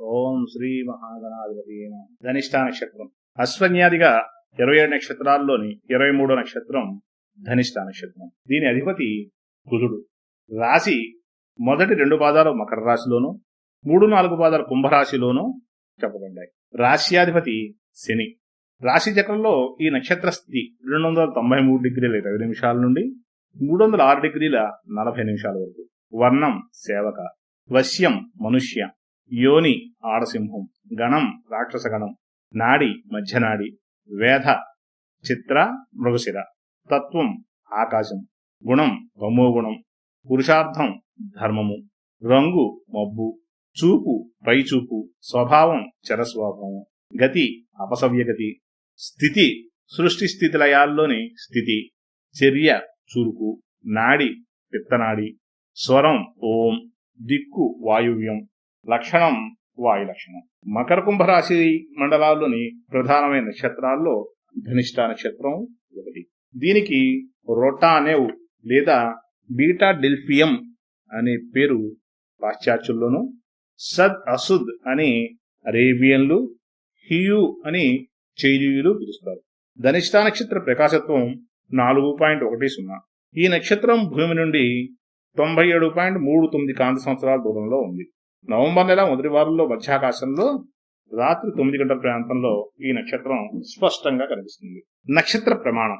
ఓం శ్రీ మహాగణాధిపతి నమః. ధనిష్ట నక్షత్రం అశ్వన్యాదిగా ఇరవై ఏడు నక్షత్రాల్లోని ఇరవై మూడో నక్షత్రం ధనిష్ట నక్షత్రం దీని అధిపతి కుజుడు. రాశి మొదటి రెండు పాదాలు మకర రాశిలోను మూడు నాలుగు పాదాలు కుంభరాశిలోను చెప్పబడ్డాయి. రాశ్యాధిపతి శని. రాశి చక్రంలో ఈ నక్షత్ర స్థితి రెండు వందల తొంభై మూడు డిగ్రీల ఇరవై నిమిషాల నుండి మూడు వందల ఆరు డిగ్రీల నలభై నిమిషాల వరకు. వర్ణం సేవక. వశ్యం మనుష్య. యోని ఆడసింహం గణం రాక్షసగణం నాడి మధ్యనాడి వేధ చిత్ర మృగశిర తత్వం ఆకాశం గుణం తమోగుణం పురుషార్థం ధర్మము రంగు మబ్బు చూపు పైచూపు స్వభావం చరస్వభావం గతి అపసవ్యగతి స్థితి సృష్టి స్థితిలయాల్లోని స్థితి చర్య చురుకు నాడి పిత్తనాడి స్వరం ఓం దిక్కు వాయువ్యం లక్షణం వాయు లక్షణం. మకర కుంభరాశి మండలాల్లోని ప్రధానమైన నక్షత్రాల్లో ధనిష్ట నక్షత్రం ఒకటి. దీనికి రొటానేవ్ లేదా బీటా డెల్ఫియం అనే పేరు పాశ్చాత్యుల్లోనూ సద్ అసుద్ అని అరేబియన్లు హియు అని చైనీయులు పిలుస్తారు. ధనిష్ట నక్షత్ర ప్రకాశత్వం నాలుగు పాయింట్ ఒకటి సున్నా. ఈ నక్షత్రం భూమి నుండి తొంభై ఏడు పాయింట్ మూడు తొమ్మిది కాంతి సంవత్సరాల దూరంలో ఉంది. నవంబర్ నెల మొదటి వారంలో మధ్యాకాశంలో రాత్రి తొమ్మిది గంటల ప్రాంతంలో ఈ నక్షత్రం స్పష్టంగా కనిపిస్తుంది. నక్షత్ర ప్రమాణం.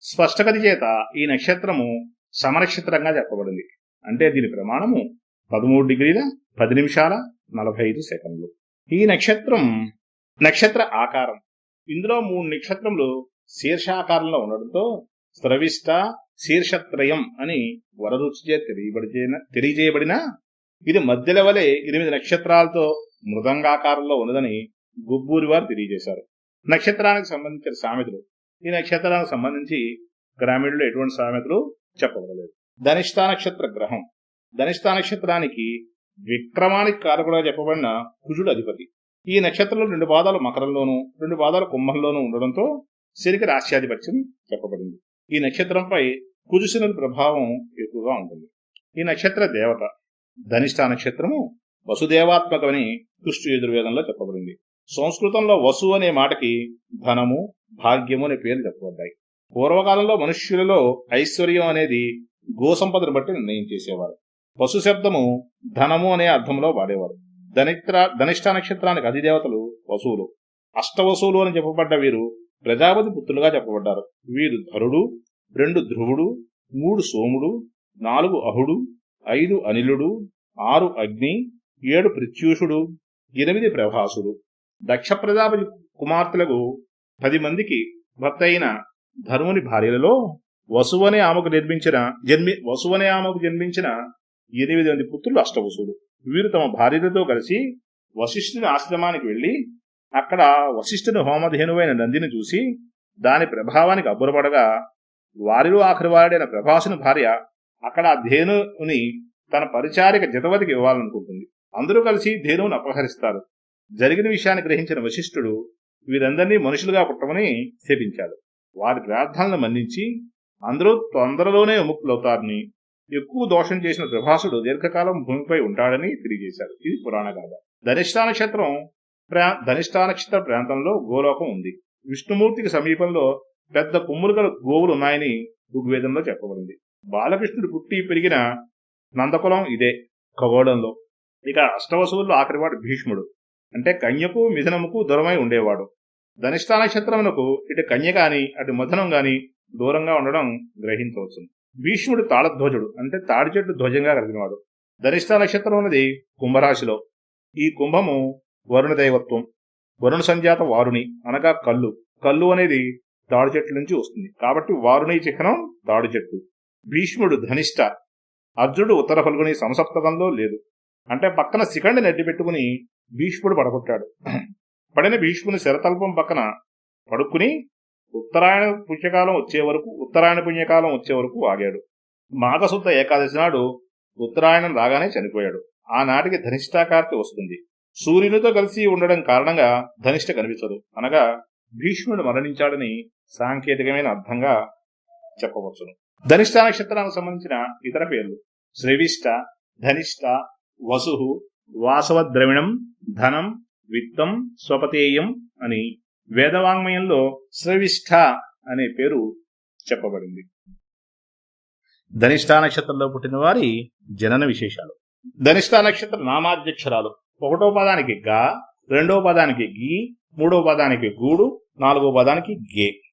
స్పష్టగతి చేత ఈ నక్షత్రము సమనక్షత్రంగా చెప్పబడింది. అంటే దీని ప్రమాణము పదమూడు డిగ్రీల పది నిమిషాల నలభై ఐదు సెకండ్లు. ఈ నక్షత్రం నక్షత్ర ఆకారం. ఇందులో మూడు నక్షత్రములు శీర్షాకారంలో ఉండడంతో స్రవిష్ట శీర్షత్రయం అని వరరుచిచే తెలియబడిన తెలియజేయబడిన ఇది మధ్యల వలె ఎనిమిది నక్షత్రాలతో మృదంగాకారంలో ఉన్నదని గుబ్బూరి వారు తెలియజేశారు. నక్షత్రానికి సంబంధించిన సామెతలు. ఈ నక్షత్రానికి సంబంధించి గ్రామీణులు ఎటువంటి సామెతలు చెప్పబడలేదు. ధనిష్టా నక్షత్ర గ్రహం. ధనిష్టా నక్షత్రానికి విక్రమానికి కారకుడుగా చెప్పబడిన కుజుడు అధిపతి. ఈ నక్షత్రంలో రెండు పాదాలు మకరంలోను రెండు పాదాలు కుంభంలోనూ ఉండడంతో శనికి రాశ్యాధిపత్యం చెప్పబడింది. ఈ నక్షత్రంపై కుజుశనుల ప్రభావం ఎక్కువగా ఉంటుంది. ఈ నక్షత్ర దేవత ధనిష్ట నక్షత్రము వసుదేవాత్మకమని కృష్ణ యజుర్వేదంలో చెప్పబడింది. సంస్కృతంలో వసు అనే మాటకి ధనము భాగ్యము అనే పేర్లు చెప్పబడ్డాయి. పూర్వకాలంలో మనుష్యులలో ఐశ్వర్యం అనేది గోసంపదను బట్టి నిర్ణయం చేసేవారు. వసు శబ్దము ధనము అనే అర్థంలో వాడేవారు. ధనిత్ర ధనిష్ట నక్షత్రానికి అధిదేవతలు వసువులు. అష్టవసువులు అని చెప్పబడ్డ వీరు ప్రజాపతి పుత్రులుగా చెప్పబడ్డారు. వీరు ధరుడు రెండు ధ్రువుడు మూడు సోముడు నాలుగు అహుడు ఐదు అనిలుడు ఆరు అగ్ని ఏడు ప్రత్యూషుడు ఎనిమిది ప్రభాసుడు. దక్ష ప్రజాపతి కుమార్తెలకు పది మందికి భర్త అయిన ధర్ముని భార్యలలో వసువనే ఆమెకు నిర్మించిన జన్మి వసువనే ఆమెకు జన్మించిన ఎనిమిది మంది పుత్రులు అష్టవసుడు వీరు తమ భార్యలతో కలిసి వశిష్ఠుని ఆశ్రమానికి వెళ్ళి అక్కడ వశిష్ఠుని హోమధేనువైన నందిని చూసి దాని ప్రభావానికి అబ్బురపడగా వారిలో ఆఖరి వాడైన ప్రభాసుని భార్య అక్కడ ఆ ధేనుని తన పరిచారిక జతవతికి ఇవ్వాలనుకుంటుంది. అందరూ కలిసి ధేనువును అపహరిస్తారు. జరిగిన విషయాన్ని గ్రహించిన వశిష్ఠుడు వీరందరినీ మనుషులుగా పుట్టమని శపించాడు. వారి ప్రార్థనలను మన్నించి అందరూ తొందరలోనే విముక్తులవుతారని ఎక్కువ దోషం చేసిన ప్రభాసుడు దీర్ఘకాలం భూమిపై ఉంటాడని తెలియజేశారు ఇది పురాణ గాథ. ధనిష్టా నక్షత్రం ప్రా ధనిష్ఠా నక్షత్ర ప్రాంతంలో గోలోకం ఉంది. విష్ణుమూర్తికి సమీపంలో పెద్ద కొమ్ములు గల గోవులు ఉన్నాయని ఋగ్వేదంలో చెప్పబడింది. బాలకృష్ణుడు పుట్టి పెరిగిన నందకులం ఇదే ఖగోళంలో. ఇక అష్టవసువుల్లో ఆఖరివాడు భీష్ముడు. అంటే కన్యకు మిథునముకు దూరమై ఉండేవాడు. ధనిష్ఠా నక్షత్రమునకు ఇటు కన్య గాని అటు మధునం గాని దూరంగా ఉండడం గ్రహించవచ్చు భీష్ముడు తాళధ్వజుడు అంటే తాడి చెట్టు ధ్వజంగా కలిగినవాడు ధనిష్ఠా నక్షత్రం అనేది కుంభరాశిలో. ఈ కుంభము వరుణ దైవత్వం వరుణ సంజాత వారుని అనగా కళ్ళు. కళ్ళు అనేది తాడి చెట్టు నుంచి వస్తుంది. కాబట్టి వారుని చిహ్నం తాడి చెట్టు. భీష్ముడు ధనిష్ట. అర్జునుడు ఉత్తర ఫల్గుని సంసప్తకంలో లేదు. అంటే పక్కన శిఖండి నెట్టి పెట్టుకుని భీష్ముడు పడగొట్టాడు. పడిన భీష్ముని శరతల్పం పక్కన పడుకుని ఉత్తరాయణ పుణ్యకాలం వచ్చే వరకు ఉత్తరాయణ పుణ్యకాలం వచ్చే వరకు ఆగాడు. మాఘశుద్ధ ఏకాదశి నాడు ఉత్తరాయణం రాగానే చనిపోయాడు. ఆనాటికి ధనిష్టాకార్తి వస్తుంది. సూర్యునితో కలిసి ఉండడం కారణంగా ధనిష్ట కనిపించదు. అనగా భీష్ముడు మరణించాడని సాంకేతికమైన అర్థంగా చెప్పవచ్చును. ధనిష్ట నక్షత్రానికి సంబంధించిన ఇతర పేర్లు. శ్రవిష్ట ధనిష్ట వసు వాసవ ద్రవిణం ధనం విత్తం స్వపతేయం అని వేదవాంగ్మయంలో శ్రవిష్ఠ అనే పేరు చెప్పబడింది. ధనిష్ట నక్షత్రంలో పుట్టిన వారి జనన విశేషాలు. ధనిష్ట నక్షత్ర నామాధ్యక్షరాలు. ఒకటో పదానికి గా రెండో పదానికి గీ మూడో పదానికి గూడు నాలుగో పదానికి గే.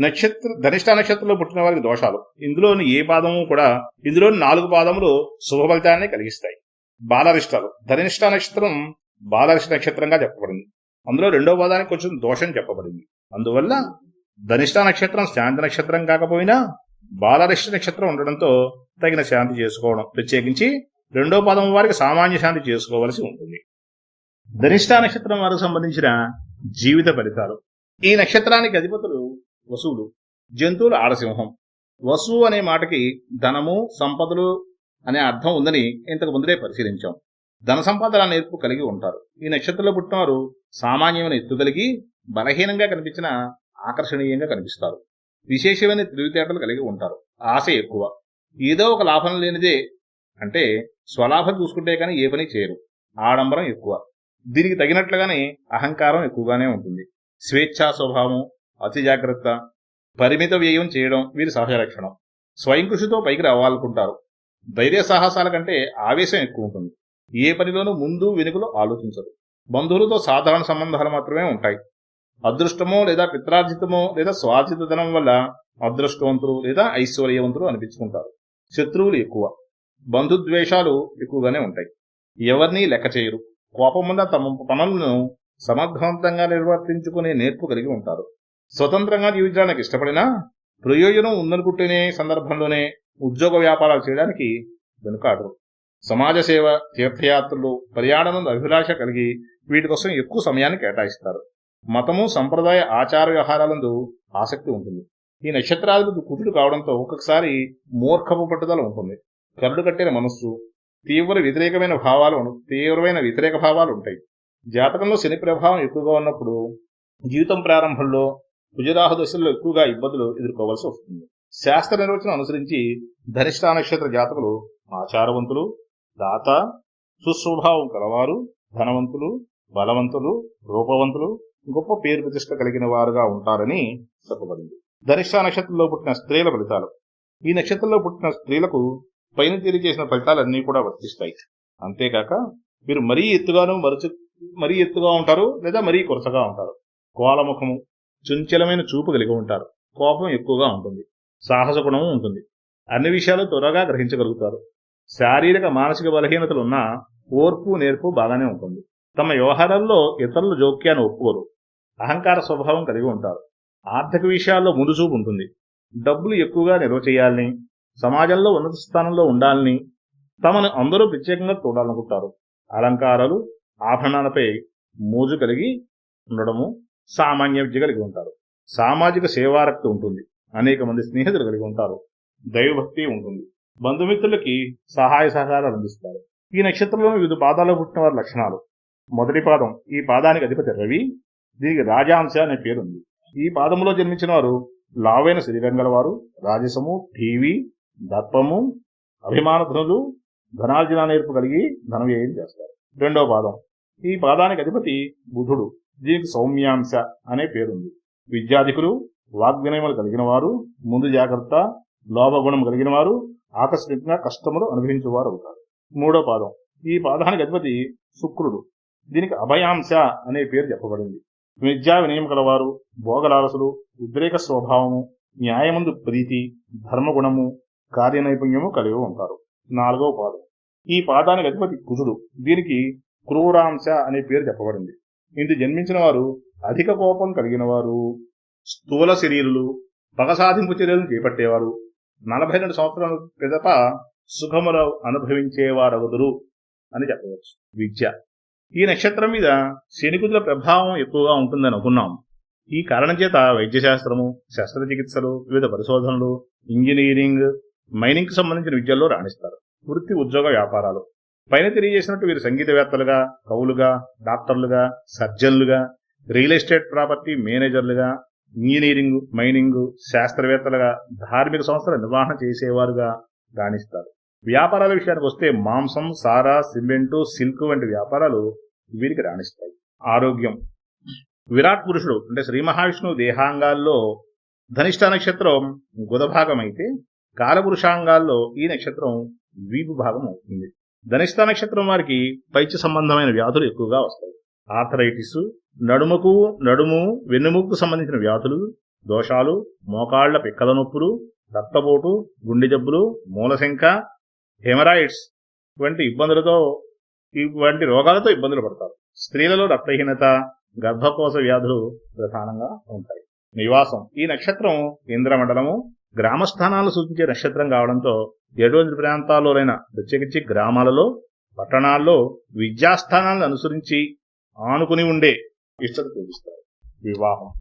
నక్షత్ర ధనిష్ట నక్షత్రంలో పుట్టిన వారికి దోషాలు. ఇందులోని ఏ పాదము కూడా ఇందులోని నాలుగు పాదములు శుభ ఫలితాన్ని కలిగిస్తాయి. బాలరిష్టాలు. ధనిష్ట నక్షత్రం బాలరిష్ట నక్షత్రంగా చెప్పబడింది. అందులో రెండో పదానికి కొంచెం దోషం చెప్పబడింది. అందువల్ల ధనిష్ట నక్షత్రం శాంతి నక్షత్రం కాకపోయినా బాలరిష్ట నక్షత్రం ఉండడంతో తగిన శాంతి చేసుకోవడం. ప్రత్యేకించి రెండో పాదం వారికి సామాన్య శాంతి చేసుకోవలసి ఉంటుంది. ధనిష్ట నక్షత్రం వారికి సంబంధించిన జీవిత ఫలితాలు. ఈ నక్షత్రానికి అధిపతులు వసువులు. జంతువులు ఆడసింహం. వసువు అనే మాటకి ధనము సంపదలు అనే అర్థం ఉందని ఇంతకు ముందరే పరిశీలించాం. ధన సంపాదన నేర్పు కలిగి ఉంటారు. ఈ నక్షత్రంలో పుట్టినవారు సామాన్యమైన ఎత్తు కలిగి బలహీనంగా కనిపించిన ఆకర్షణీయంగా కనిపిస్తారు. విశేషమైన తెలివితేటలు కలిగి ఉంటారు. ఆశ ఎక్కువ. ఏదో ఒక లాభం లేనిదే అంటే స్వలాభం చూసుకుంటే కానీ ఏ పని చేయరు. ఆడంబరం ఎక్కువ. దీనికి తగినట్లుగానే అహంకారం ఎక్కువగానే ఉంటుంది. స్వేచ్ఛా స్వభావం అతి జాగ్రత్త. పరిమిత వ్యయం చేయడం వీరి సహజ లక్షణం స్వయం కృషితో పైకి రావాలనుకుంటారు. ధైర్య సాహసాల కంటే ఆవేశం ఎక్కువ ఉంటుంది. ఏ పనిలోనూ ముందు వెనుకలు ఆలోచించరు బంధువులతో సాధారణ సంబంధాలు మాత్రమే ఉంటాయి. అదృష్టమో లేదా పిత్రార్జితమో లేదా స్వార్జిత ధనం వల్ల అదృష్టవంతులు లేదా ఐశ్వర్యవంతులు అనిపించుకుంటారు. శత్రువులు ఎక్కువ. బంధుద్వేషాలు ఎక్కువగానే ఉంటాయి. ఎవరిని లెక్క చేయరు. కోపం వల్ల తమ పనులను సమర్థవంతంగా నిర్వర్తించుకునే నేర్పు కలిగి ఉంటారు. స్వతంత్రంగా జీవించడానికి ఇష్టపడినా ప్రయోజనం ఉందనుకుంటేనే సందర్భంలోనే ఉద్యోగ వ్యాపారాలు చేయడానికి వెనుకాడరు. సమాజ సేవ తీర్థయాత్రలు పర్యాటనం అభిలాష కలిగి వీటి కోసం ఎక్కువ సమయాన్ని కేటాయిస్తారు. మతము సంప్రదాయ ఆచార వ్యవహారాలందు ఆసక్తి ఉంటుంది. ఈ నక్షత్రాధిపతి కుటుడు కావడంతో ఒక్కొక్కసారి మూర్ఖపు పట్టుదల ఉంటుంది. కరుడు కట్టిన మనస్సు తీవ్ర వ్యతిరేకమైన భావాలు తీవ్రమైన వ్యతిరేక భావాలు ఉంటాయి. జాతకంలో శని ప్రభావం ఎక్కువగా ఉన్నప్పుడు జీవితం ప్రారంభంలో కుజరాహు దశల్లో ఎక్కువగా ఇబ్బందులు ఎదుర్కోవాల్సి వస్తుంది. శాస్త్ర నిర్వచనం అనుసరించి ధనిష్ట నక్షత్ర జాతకులు ఆచారవంతులు దాత సుస్వభావం కలవారు ధనవంతులు బలవంతులు రూపవంతులు గొప్ప పేరు ప్రతిష్ట కలిగిన వారుగా ఉంటారని చెప్పబడింది. ధనిష్ట నక్షత్రంలో పుట్టిన స్త్రీల ఫలితాలు. ఈ నక్షత్రంలో పుట్టిన స్త్రీలకు పైన తెలియజేసిన ఫలితాలన్నీ కూడా వర్తిస్తాయి. అంతేకాక వీరు మరీ ఎత్తుగాను మరచు మరీ ఎత్తుగా ఉంటారు లేదా మరీ కొరసగా ఉంటారు. కోలముఖము చుంచలమైన చూపు కలిగి ఉంటారు. కోపం ఎక్కువగా ఉంటుంది. సాహస గుణము ఉంటుంది. అన్ని విషయాలు త్వరగా గ్రహించగలుగుతారు. శారీరక మానసిక బలహీనతలు ఉన్నా ఓర్పు నేర్పు బాగానే ఉంటుంది. తమ వ్యవహారాల్లో ఇతరుల జోక్యాన్ని ఒప్పుకోరు. అహంకార స్వభావం కలిగి ఉంటారు. ఆర్థిక విషయాల్లో ముందుచూపు ఉంటుంది. డబ్బులు ఎక్కువగా నిల్వ చేయాలని సమాజంలో ఉన్నత స్థానంలో ఉండాలని తమను అందరూ ప్రత్యేకంగా చూడాలనుకుంటారు. అలంకారాలు ఆభరణాలపై మోజు కలిగి ఉండడము సామాన్య విద్య కలిగి ఉంటారు. సామాజిక సేవారక్తి ఉంటుంది. అనేక మంది స్నేహితులు కలిగి ఉంటారు. దైవభక్తి ఉంటుంది. బంధుమిత్రులకి సహాయ సహకారాలు అందిస్తారు. ఈ నక్షత్రంలో వివిధ పాదాలు పుట్టిన వారి లక్షణాలు. మొదటి పాదం ఈ పాదానికి అధిపతి రవి దీనికి రాజాంశ అనే పేరుంది. ఈ పాదంలో జన్మించిన వారు లావైన శరీరం గలవారు రాజసము టీవీ దర్పము అభిమానధనులు ధనార్జన నేర్పు కలిగి ధన వ్యయం చేస్తారు. రెండవ పాదం ఈ పాదానికి అధిపతి బుధుడు. దీనికి సౌమ్యాంశ అనే పేరుంది. విద్యాధికులు వాగ్వినయములు కలిగిన వారు ముందు జాగ్రత్త లోభగుణం కలిగిన వారు ఆకస్మికంగా కష్టములు అనుభవించేవారు అవుతారు. మూడో పాదం. ఈ పాదానికి అధిపతి శుక్రుడు. దీనికి అభయాంశ అనే పేరు చెప్పబడింది. విద్యా వినయం కలవారు భోగలారసులు ఉద్రేక స్వభావము న్యాయముందు ప్రీతి ధర్మగుణము కార్యనైపుణ్యము కలిగి ఉంటారు. నాలుగవ పాదం. ఈ పాదానికి అధిపతి కుజుడు. దీనికి క్రూరాంశ అనే పేరు చెప్పబడింది. ఇంత జన్మించిన వారు అధిక కోపం కలిగిన వారు స్థూల శరీరులు పగ సాధింపు చర్యలను చేపట్టేవారు. నలభై రెండు సంవత్సరాల పిదప సుఖములు అనుభవించేవారవదురు అని చెప్పవచ్చు. విద్య. ఈ నక్షత్రం మీద శనికుదుల ప్రభావం ఎక్కువగా ఉంటుందని అనుకున్నాం. ఈ కారణం చేత వైద్యశాస్త్రము శస్త్రచికిత్సలు వివిధ పరిశోధనలు ఇంజనీరింగ్ మైనింగ్కి సంబంధించిన విద్యల్లో రాణిస్తారు. వృత్తి ఉద్యోగ వ్యాపారాలు. పైన తెలియజేసినట్టు వీరు సంగీతవేత్తలుగా కవులుగా డాక్టర్లుగా సర్జన్లుగా రియల్ ఎస్టేట్ ప్రాపర్టీ మేనేజర్లుగా ఇంజనీరింగ్ మైనింగ్ శాస్త్రవేత్తలుగా ధార్మిక సంస్థల నిర్వహణ చేసేవారుగా రాణిస్తారు. వ్యాపారాల విషయానికి వస్తే మాంసం సారా సిమెంటు సిల్క్ వంటి వ్యాపారాలు వీరికి రాణిస్తాయి. ఆరోగ్యం. విరాట్ పురుషుడు అంటే శ్రీ మహావిష్ణువు దేహాంగాల్లో ధనిష్ట నక్షత్రం గుదభాగం అయితే కాలపురుషాంగాల్లో ఈ నక్షత్రం వీపు భాగం అవుతుంది. ధనిష్ట నక్షత్రం వారికి పైత్య సంబంధమైన వ్యాధులు ఎక్కువగా వస్తాయి. ఆర్థరైటిస్ నడుముకు నడుము వెన్నుముకు సంబంధించిన వ్యాధులు దోషాలు మోకాళ్ళ పిక్కల నొప్పులు రక్తపోటు గుండె జబ్బులు మూలశంక హెమరాయిడ్స్ వంటి ఇబ్బందులతో ఇటువంటి రోగాలతో ఇబ్బందులు పడతారు. స్త్రీలలో రక్తహీనత గర్భకోశ వ్యాధులు ప్రధానంగా ఉంటాయి. నివాసం. ఈ నక్షత్రం ఇంద్రమండలము గ్రామస్థానాలు సూచించే నక్షత్రం కావడంతో ఎటువంటి ప్రాంతాల్లోనైన ప్రత్యేకించి గ్రామాలలో పట్టణాల్లో విద్యాస్థానాలను అనుసరించి ఆనుకుని ఉండే ఇష్టత చూపిస్తారు. వివాహం.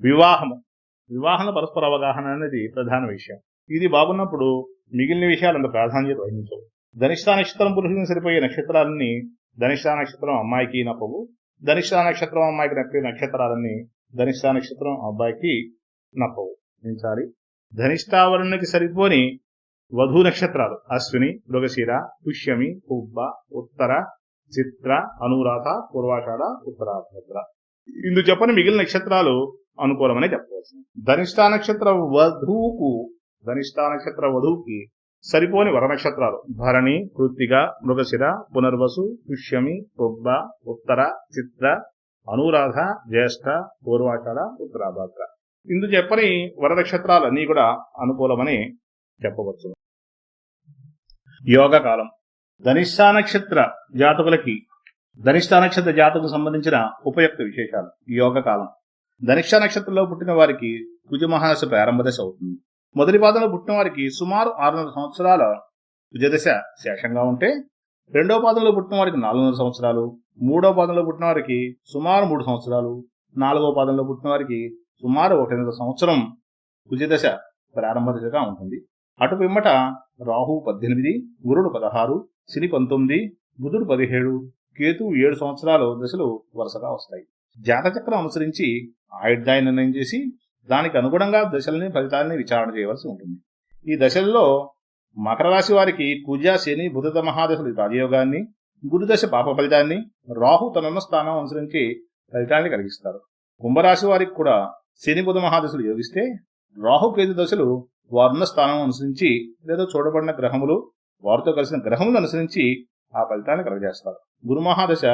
వివాహము వివాహం పరస్పర అవగాహన అనేది ప్రధాన విషయం. ఇది బాగున్నప్పుడు మిగిలిన విషయాలు అంత ప్రాధాన్యత వహించవు. ధనిష్ట నక్షత్రం పురుషులకు సరిపోయే నక్షత్రాలన్నీ ధనిష్ట నక్షత్రం అమ్మాయికి నప్పవు. ధనిష్ట నక్షత్రం అమ్మాయికి నప్పే నక్షత్రాలన్నీ ధనిష్ట నక్షత్రం అబ్బాయికి నప్పవు. గమనించాలి ధనిష్టావరణకి సరిపోని వధు నక్షత్రాలు. అశ్విని మృగశిర పుష్యమి ఉబ్బ ఉత్తర చిత్ర అనురాధ పూర్వాషాఢ ఉత్తరాభద్ర. ఇందు చెప్పని మిగిలిన నక్షత్రాలు అనుకూలమని చెప్పవచ్చు ధనిష్ట నక్షత్ర వధువుకు ధనిష్ట నక్షత్ర వధువుకి సరిపోని వర నక్షత్రాలు. భరణి కృత్తిక మృగశిర పునర్వసు పుష్యమి పొబ్బ ఉత్తర చిత్ర అనురాధ జ్యేష్ఠ పూర్వాషాఢ ఉత్తరాభద్ర. ఇందు చెప్పని వరనక్షత్రాలన్నీ కూడా అనుకూలమని చెప్పవచ్చు. యోగకాలం. ధనిష్టా నక్షత్ర జాతకులకి ధనిష్టా నక్షత్ర జాతకు సంబంధించిన ఉపయుక్త విశేషాలు. యోగకాలం. ధనిష్టా నక్షత్రంలో పుట్టిన వారికి కుజమహాదశ ప్రారంభ దశ అవుతుంది. మొదటి పాదంలో పుట్టిన వారికి సుమారు ఆరున్నర సంవత్సరాల కుజదశ శేషంగా ఉంటే రెండో పాదంలో పుట్టిన వారికి నాలుగున్నర సంవత్సరాలు మూడో పాదంలో పుట్టిన వారికి సుమారు మూడు సంవత్సరాలు నాలుగో పాదంలో పుట్టిన వారికి సుమారు ఒకటిన్నర సంవత్సరం కుజదశ ప్రారంభ దశగా ఉంటుంది. అటు పిమ్మట రాహు పద్దెనిమిది గురుడు పదహారు శని పంతొమ్మిది బుధుడు పదిహేడు కేతు ఏడు సంవత్సరాలు దశలు వరుసగా వస్తాయి. జాతచక్రం అనుసరించి ఆయుర్దాయ నిర్ణయం చేసి దానికి అనుగుణంగా దశలని ఫలితాలని విచారణ చేయవలసి ఉంటుంది. ఈ దశల్లో మకర రాశి వారికి కుజ శని బుధత మహాదశలు రాజయోగాన్ని గురుదశ పాప ఫలితాన్ని రాహు తనున్న స్థానం అనుసరించి ఫలితాన్ని కలిగిస్తారు. కుంభరాశి వారికి కూడా శని బుధ మహాదశలు యోగిస్తే రాహుకేతు దశలు వారున్న స్థానం అనుసరించి లేదా చూడబడిన గ్రహములు వారితో కలిసిన గ్రహములు అనుసరించి ఆ ఫలితాన్ని కలుగజేస్తారు. గురు మహాదశ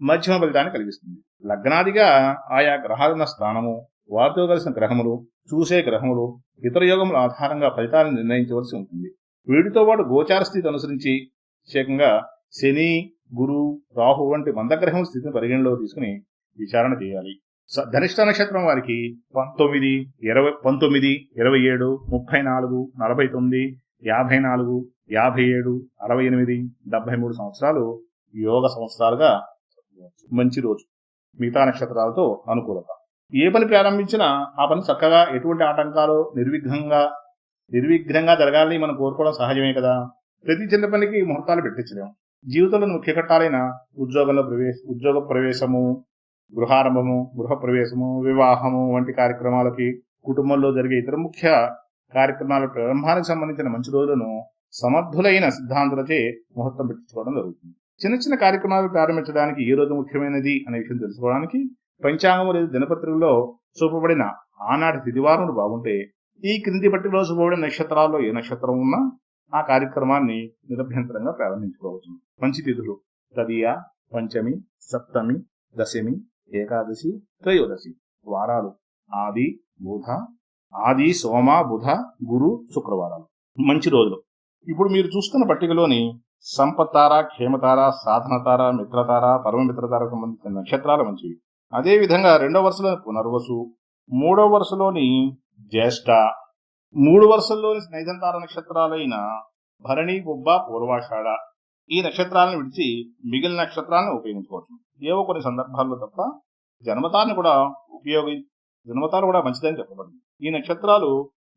మధ్యమ ఫలితాన్ని కలిగిస్తుంది. లగ్నాదిగా ఆయా గ్రహాలున్న స్థానము వారితో కలిసిన గ్రహములు చూసే గ్రహములు ఇతర యోగముల ఆధారంగా ఫలితాలను నిర్ణయించవలసి ఉంటుంది. వీటితో పాటు గోచార స్థితి అనుసరించి ప్రత్యేకంగా శని గురు రాహు వంటి మందగ్రహం స్థితిని పరిగణలో తీసుకుని విచారణ చేయాలి. ధనిష్ట నక్షత్రం వారికి పంతొమ్మిది ఇరవై పంతొమ్మిది ఇరవై ఏడు ముప్పై నాలుగు నలభై తొమ్మిది యాభై నాలుగు యాభై ఏడు అరవై ఎనిమిది డెబ్బై మూడు సంవత్సరాలు యోగ సంవత్సరాలుగా మంచి రోజు. మిగతా నక్షత్రాలతో అనుకూలత. ఏ పని ప్రారంభించినా ఆ పని చక్కగా ఎటువంటి ఆటంకాలు నిర్విఘ్నంగా నిర్విఘ్నంగా జరగాలని మనం కోరుకోవడం సహజమే కదా. ప్రతి చిన్న పనికి ముహూర్తాలు పెట్టించలేం. జీవితంలో ముఖ్య ఘట్టాలైన ఉద్యోగంలో ప్రవేశ ఉద్యోగ ప్రవేశము గృహారంభము గృహప్రవేశము వివాహము వంటి కార్యక్రమాలకి కుటుంబంలో జరిగే ఇతర ముఖ్య కార్యక్రమాల ప్రారంభానికి సంబంధించిన మంచి రోజులను సమర్థులైన సిద్ధాంతులచే ముహూర్తం పెట్టించుకోవడం జరుగుతుంది. చిన్న చిన్న కార్యక్రమాలు ప్రారంభించడానికి ఏ రోజు ముఖ్యమైనది అనే విషయం తెలుసుకోవడానికి పంచాంగము లేదా దినపత్రికలో చూపబడిన ఆనాటి తిదివారములు బాగుంటే ఈ క్రింది పట్టిలో చూపబడిన నక్షత్రాల్లో ఏ నక్షత్రం ఉన్నా ఆ కార్యక్రమాన్ని నిరభ్యంతరంగా ప్రారంభించుకోవచ్చు. మంచి తిథులు తదియ పంచమి సప్తమి దశమి ఏకాదశి త్రయోదశి వారాలు. ఆది బుధ ఆది సోమ బుధ గురు శుక్రవారాలు. మంచి రోజులు. ఇప్పుడు మీరు చూస్తున్న పట్టికలోని సంపత్తార క్షేమతార సాధనతార మిత్రతార పరమమిత్రతార సంబంధించిన నక్షత్రాలు మంచివి. అదే విధంగా రెండో వరుసలోని పునర్వసు మూడో వరుసలోని జ్యేష్ఠ మూడు వరుసల్లోని నైదంతార నక్షత్రాలైన భరణి బొబ్బ పూర్వాషాఢ ఈ నక్షత్రాలను విడిచి మిగిలిన నక్షత్రాలను ఉపయోగించుకోవచ్చు. ఏవో కొన్ని సందర్భాల్లో తప్ప జన్మతాన్ని కూడా ఉపయోగి జన్మతాలు కూడా మంచిదని చెప్పబడింది. ఈ నక్షత్రాలు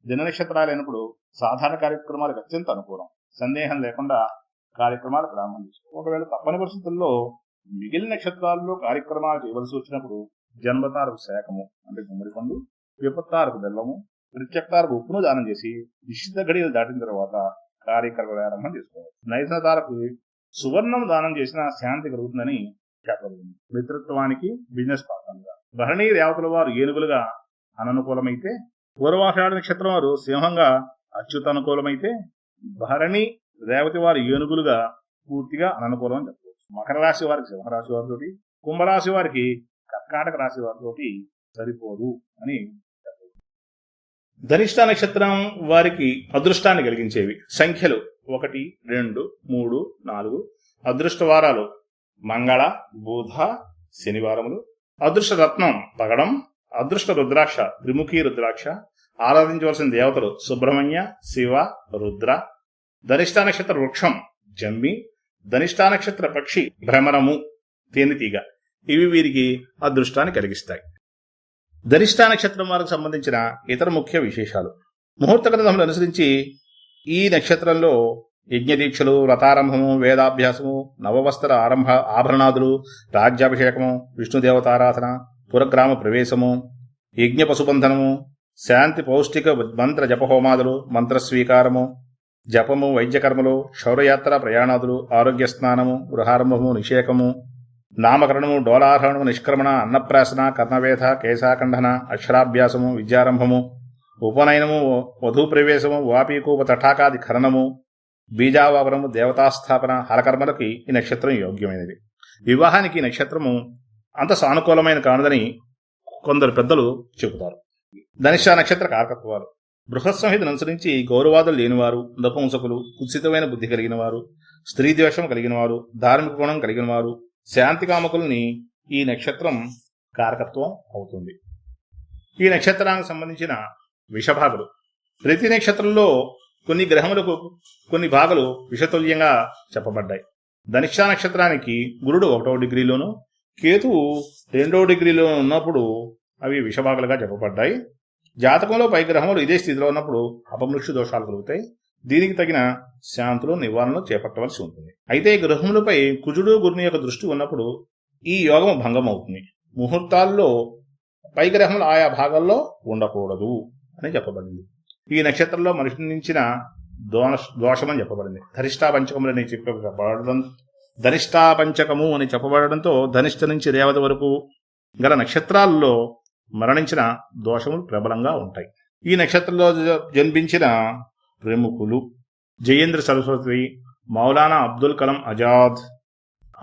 దిన నక్షత్రాలైనప్పుడు సాధారణ కార్యక్రమాలకు అత్యంత అనుకూలం. సందేహం లేకుండా కార్యక్రమాలు ప్రారంభించు ఒకవేళ తప్పని పరిస్థితుల్లో మిగిలిన నక్షత్రాల్లో కార్యక్రమాలు చేయవలసి వచ్చినప్పుడు జన్మతారకు శాఖము అంటే గుమ్మడి పండు విపత్తారకు బెల్లము ప్రత్యక్తారకు ఉప్పును దానం చేసి నిశ్చిత గడియలు దాటిన తర్వాత కార్యక్రమ ప్రారంభం చేసుకోవచ్చు. నైజనతారకు సువర్ణం దానం చేసిన శాంతి కలుగుతుందని మిత్రత్వానికి బిజినెస్ పార్ట్నర్గా భరణి దేవతల వారు ఏనుగులుగా అననుకూలమైతే పూర్వాషాఢ నక్షత్రం వారు సింహంగా అచ్యుత అనుకూలమైతే భరణి రేవతి వారి ఏనుగులుగా పూర్తిగా అననుకూలం అని చెప్పవచ్చు. మకర రాశి వారికి సింహరాశి వారితోటి కుంభరాశి వారికి కర్కాటక రాశి వారితోటి సరిపోదు అని చెప్పవచ్చు. ధనిష్ట నక్షత్రం వారికి అదృష్టాన్ని కలిగించేవి. సంఖ్యలు ఒకటి రెండు మూడు నాలుగు. అదృష్ట వారాలు మంగళ బుధ శనివారములు. అదృష్ట రత్నం పగడం అదృష్ట రుద్రాక్ష త్రిముఖి రుద్రాక్ష ఆరాధించవలసిన దేవతలు సుబ్రహ్మణ్య శివ రుద్ర. ధనిష్ట నక్షత్ర వృక్షం జమ్మి. ధనిష్ట నక్షత్ర పక్షి భ్రమరము తేనెతీగ ఇవి వీరికి అదృష్టాన్ని కలిగిస్తాయి. ధనిష్ట నక్షత్రం వారికి సంబంధించిన ఇతర ముఖ్య విశేషాలు. ముహూర్త గ్రంథములు అనుసరించి ఈ నక్షత్రంలో యజ్ఞదీక్షలు వ్రతారంభము వేదాభ్యాసము నవవస్త్ర ఆరంభ ఆభరణాదులు రాజ్యాభిషేకము విష్ణుదేవతారాధన పురగ్రామ ప్రవేశము యజ్ఞ పశుబంధనము శాంతి పౌష్టిక మంత్ర జపహోమాదులు మంత్రస్వీకారము జపము వైద్యకర్మలు శౌర్యయాత్ర ప్రయాణాదులు ఆరోగ్య స్నానము గృహారంభము నిషేకము నామకరణము డోలారోహణము నిష్క్రమణ అన్నప్రాసన కర్ణవేధ కేశాఖండన అక్షరాభ్యాసము విద్యారంభము ఉపనయనము వధూ ప్రవేశము వాపీకూప తటాకాది ఖననము బీజావాపనము దేవతాస్థాపన హరకర్మలకి ఈ నక్షత్రం యోగ్యమైనది. వివాహానికి ఈ నక్షత్రము అంత సానుకూలమైన కానుదని కొందరు పెద్దలు చెబుతారు. ధనిష్ట నక్షత్ర కారకత్వాలు. బృహత్ సంహితను అనుసరించి గౌరవాదులు లేనివారు నపుంసకులు కుత్సితమైన బుద్ధి కలిగిన వారు స్త్రీ ద్వేషం కలిగిన వారు ధార్మిక గుణం కలిగిన వారు శాంతి కామకుల్ని ఈ నక్షత్రం కారకత్వం అవుతుంది. ఈ నక్షత్రానికి సంబంధించిన విషభాగులు. ప్రతి నక్షత్రంలో కొన్ని గ్రహములకు కొన్ని భాగాలు విషతుల్యంగా చెప్పబడ్డాయి. ధనిష్ట నక్షత్రానికి గురుడు ఒకటో డిగ్రీలోను కేతువు రెండో డిగ్రీలో ఉన్నప్పుడు అవి విషభాగాలుగా చెప్పబడ్డాయి. జాతకంలో పై గ్రహములు ఇదే స్థితిలో ఉన్నప్పుడు అపమృక్షు దోషాలు కలుగుతాయి. దీనికి తగిన శాంతులు నివారణలు చేపట్టవలసి ఉంటుంది. అయితే ఈ గ్రహములపై కుజుడు గురుని యొక్క దృష్టి ఉన్నప్పుడు ఈ యోగం భంగం అవుతుంది ముహూర్తాల్లో పై గ్రహములు ఆయా భాగాల్లో ఉండకూడదు అని చెప్పబడింది. ఈ నక్షత్రంలో మనిషించిన దోష దోషమని చెప్పబడింది. ధరిష్టా పంచకములు అని చెప్పబడడం ధనిష్టా పంచకము అని చెప్పబడడంతో ధనిష్ట నుంచి రేవతి వరకు గల నక్షత్రాల్లో మరణించిన దోషములు ప్రబలంగా ఉంటాయి. ఈ నక్షత్రంలో జ- జన్మించిన ప్రముఖులు Jayendra Saraswati Maulana Abdul Kalam Azad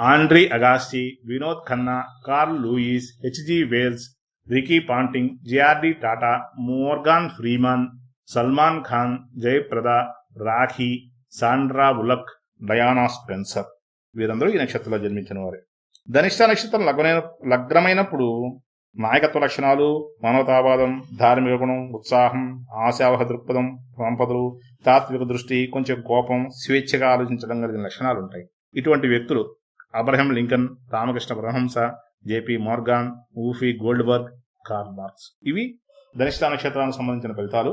Andre Agassi Vinod Khanna Carl Lewis H G Wells Ricky Ponting J R D Tata Morgan Freeman Salman Khan Jayaprada Rakhee Sandra Bullock Diana Spencer వీరందరూ ఈ నక్షత్రంలో జన్మించిన వారే. ధనిష్ట నక్షత్రం లగ్నమైన లగ్నమైనప్పుడు నాయకత్వ లక్షణాలు మానవతావాదం ధార్మిక గుణం ఉత్సాహం ఆశావహ దృక్పథం సంపదలు తాత్విక దృష్టి కొంచెం కోపం స్వేచ్ఛగా ఆలోచించడం కలిగిన లక్షణాలు ఉంటాయి. ఇటువంటి వ్యక్తులు Abraham Lincoln Ramakrishna Paramahamsa J P Morgan Whoopi Goldberg Carl Marx. ఇవి ధనిష్ట నక్షత్రానికి సంబంధించిన ఫలితాలు.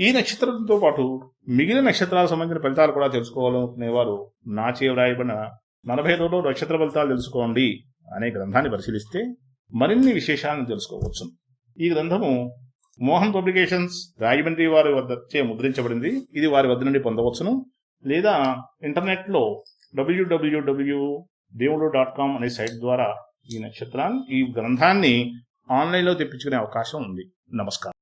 ఈ నక్షత్రంతో పాటు మిగిలిన నక్షత్రాలకు సంబంధించిన ఫలితాలు కూడా తెలుసుకోవాలనుకునేవారు నా చే వ్రాయబడిన నలభై రోజులు నక్షత్ర ఫలితాలు తెలుసుకోండి అనే గ్రంథాన్ని పరిశీలిస్తే మరిన్ని విశేషాలను తెలుసుకోవచ్చు. ఈ గ్రంథము మోహన్ పబ్లికేషన్స్ రాజమండ్రి వారి వద్దచే ముద్రించబడింది. ఇది వారి వద్ద నుండి పొందవచ్చును. లేదా ఇంటర్నెట్లో డబ్ల్యూడబ్ల్యూడబ్ల్యూ దేవుడు డాట్ కామ్ అనే సైట్ ద్వారా ఈ నక్షత్రాన్ని ఈ గ్రంథాన్ని ఆన్లైన్లో తెప్పించుకునే అవకాశం ఉంది. నమస్కారం.